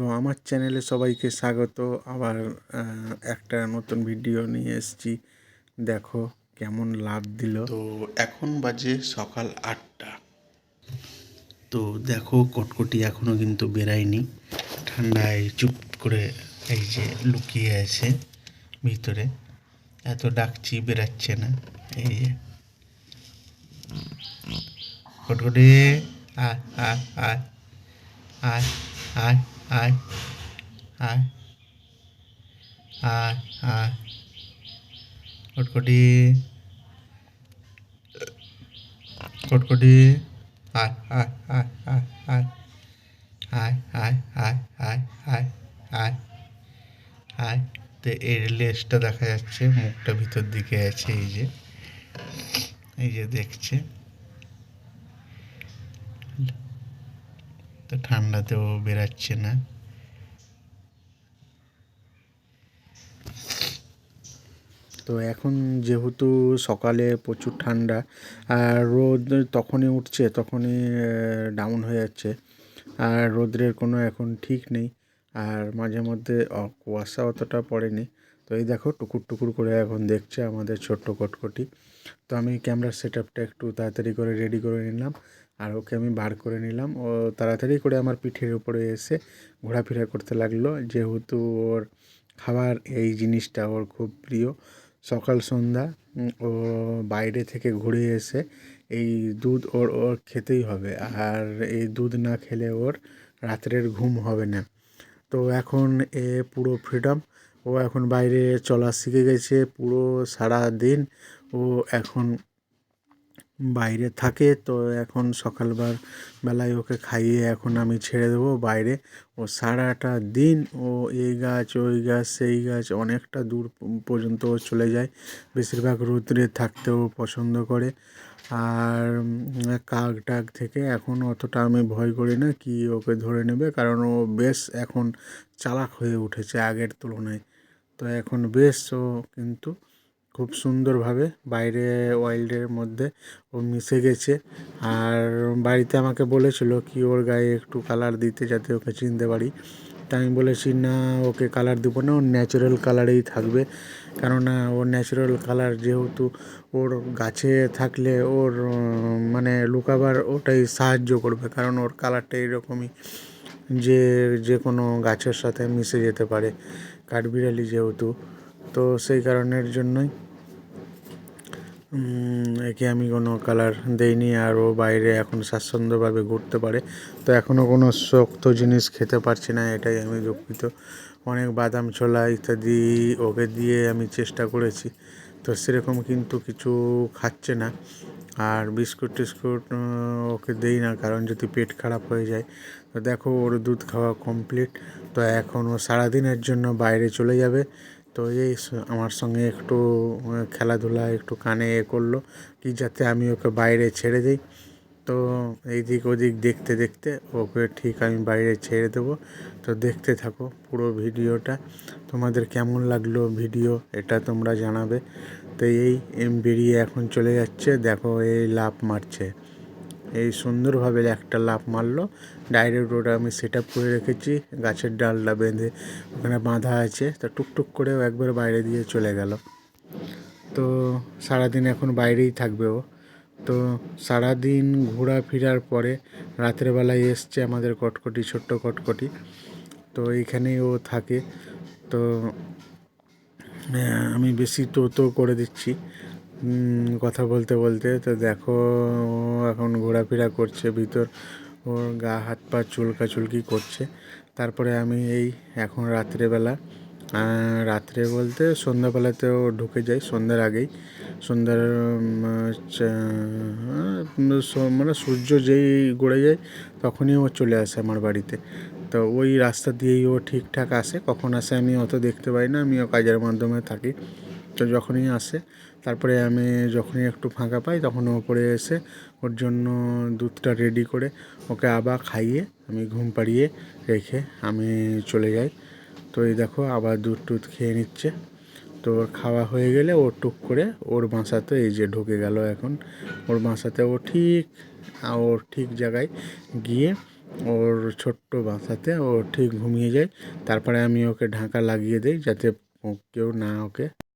তো আমার চ্যানেলে সবাইকে স্বাগত। আবার একটা নতুন ভিডিও নিয়ে এসেছি। দেখো কেমন লাভ দিল। তো এখন বাজে সকাল আটটা। তো দেখো কটকটি এখনও কিন্তু বেরায়নি। ঠান্ডায় চুপ করে এই যে লুকিয়ে আছে ভিতরে। এত ডাকছি, বেরাচ্ছে না। এই যে। কটকটি, আয় আয় আয় আয় আয়। আয় আয় আয় আয় কটকটি কটকটি আয় আয় আয় আয় আয় আয় আয় আয় আয় আয় আয় আয় তো এর লেজটা দেখা যাচ্ছে মুখটা ভিতর দিকে আছে এই যে এই যে দেখছে তো ঠান্ডাতেও বেরাচ্ছে না। তো এখন যেহেতু সকালে প্রচুর ঠান্ডা, আর রোদ তখনই উঠছে, তখনই ডাউন হয়ে যাচ্ছে। আর রোদ্রের কোনো এখন ঠিক নেই, আর মাঝে মধ্যে কুয়াশা অতটা পড়েনি। তো এই দেখো টুকুর টুকুর করে এখন দেখছে আমাদের ছোট্ট কটকটি। তো আমি ক্যামেরার সেট আপটা একটু তাড়াতাড়ি করে রেডি করে নিলাম আর ওকে আমি বার করে নিলাম। ও তাড়াতাড়ি করে আমার পিঠের উপরে এসে ঘোরাফেরা করতে লাগল। যেহেতু ওর খাবার, এই জিনিসটা ওর খুব প্রিয়। সকাল, সন্ধ্যা ও বাইরে থেকে ঘুরে এসে এই দুধ ওর ওর খেতেই হবে। আর এই দুধ না খেলে ওর রাত্রের ঘুম হবে না। তো এখন এ পুরো ফ্রিডম ও এখন বাইরে চলা শিখে গেছে পুরো সারা দিন। ও এখন বাইরে থাকে, তো এখন সকালবার বেলায় ওকে খাইয়ে এখন আমি ছেড়ে দেবো বাইরে। ও সারাটা দিন ও এই গাছ, ওই গাছ, সেই গাছ অনেকটা দূর পর্যন্ত ও চলে যায়। বেশিরভাগ রৌদ্রে থাকতেও পছন্দ করে। আর কাক টাক থেকে এখন অতটা আমি ভয় করি না কি ওকে ধরে নেবে, কারণ ও বেশ এখন চালাক হয়ে উঠেছে আগের তুলনায়। তো এখন বেশ, ও কিন্তু খুব সুন্দরভাবে বাইরে ওয়াইল্ডের মধ্যে ও মিশে গেছে। আর বাড়িতে আমাকে বলেছিল কি, ওর গায়ে একটু কালার দিতে যাতে ওকে চিনতে পারি। তা আমি বলেছি, না, ওকে কালার দেবো না, ওর ন্যাচারাল কালারেই থাকবে। কেননা ওর ন্যাচারাল কালার যেহেতু ওর গাছে থাকলে ওর মানে লুকাবার ওটাই সাহায্য করবে, কারণ ওর কালারটা এরকমই। যে যে কোনো গাছের সাথে মিশে যেতে পারে, কাঠবিড়ালি যেহেতু, তো সেই কারণের জন্যই একে আমি কোনো কালার দেইনি আর ও বাইরে এখন স্বাচ্ছন্দ্যভাবে ঘুরতে পারে। তো এখনও কোনো শক্ত জিনিস খেতে পারছি না, এটাই আমি দুঃখিত। অনেক বাদাম ছোলা ইত্যাদি ওকে দিয়ে আমি চেষ্টা করেছি। তো সেরকম কিন্তু কিছু খাচ্ছে না। আর বিস্কুট টিস্কুট ওকে দেই না, কারণ যদি পেট খারাপ হয়ে যায়। তো দেখো, ওর দুধ খাওয়া কমপ্লিট তো এখন ও সারাদিনের জন্য বাইরে চলে যাবে। তো এই আমার সঙ্গে একটু খেলাধুলা, একটু কানে এ করল, কি যাতে আমি ওকে বাইরে ছেড়ে দিই। তো এইদিক ওদিক দেখতে দেখতে ওকে ঠিক আমি বাইরে ছেড়ে দেবো। তো দেখতে থাকো পুরো ভিডিওটা। তোমাদের কেমন লাগল ভিডিও এটা তোমরা জানাবে। তো এই এম বেরিয়ে এখন চলে যাচ্ছে, দেখো এই লাভ মারছে। এই সুন্দরভাবে একটা লাফ মারলো। ডাইরেক্ট ওটা আমি সেট আপ করে রেখেছি, গাছের ডালটা বেঁধে ওখানে বাঁধা আছে। তো টুকটুক করেও একবার বাইরে দিয়ে চলে গেল। তো সারাদিন এখন বাইরেই থাকবে ও। তো সারাদিন ঘোরাফেরার পরে রাতের বেলায় এসছে আমাদের কটকটি, ছোট্ট কটকটি। তো এইখানেই ও থাকে। তো আমি বেশি তো তো করে দিচ্ছি। কথা বলতে বলতে তো দেখো এখন ঘোরাফেরা করছে ভিতর। ওর গা, হাত পা চুলকা চুলকি করছে। তারপরে আমি এই এখন রাত্রেবেলা রাত্রে বলতে সন্ধ্যাবেলাতেও ঢুকে যাই, সন্ধ্যার আগেই। সন্ধ্যার স- মানে সূর্য যেই গড়ে যায় তখনই ও চলে আসে আমার বাড়িতে। তো ওই রাস্তা দিয়েই ও ঠিকঠাক আসে, কখন আসে আমি অত দেখতে পাই না, আমিও কাজের মাধ্যমে থাকি। তো যখনই আসে, তারপরে আমি যখনই একটু ফাঁকা পাই তখন ওপরে এসে ওর জন্য দুধটা রেডি করে ওকে আবার খাইয়ে, আমি ঘুম পাড়িয়ে রেখে আমি চলে যাই। তো এই দেখো আবার দুধ টুধ খেয়ে নিচ্ছে। তো ওর খাওয়া হয়ে গেলে ও টুক করে ওর বাসাতে এই যে ঢুকে গেল এখন। ওর বাসাতে ও ঠিক ওর ঠিক জায়গায় গিয়ে ওর ছোট্ট বাসাতে ও ঠিক ঘুমিয়ে যায়। তারপরে আমি ওকে ঢাকা লাগিয়ে দিই যাতে কেউ না ওকে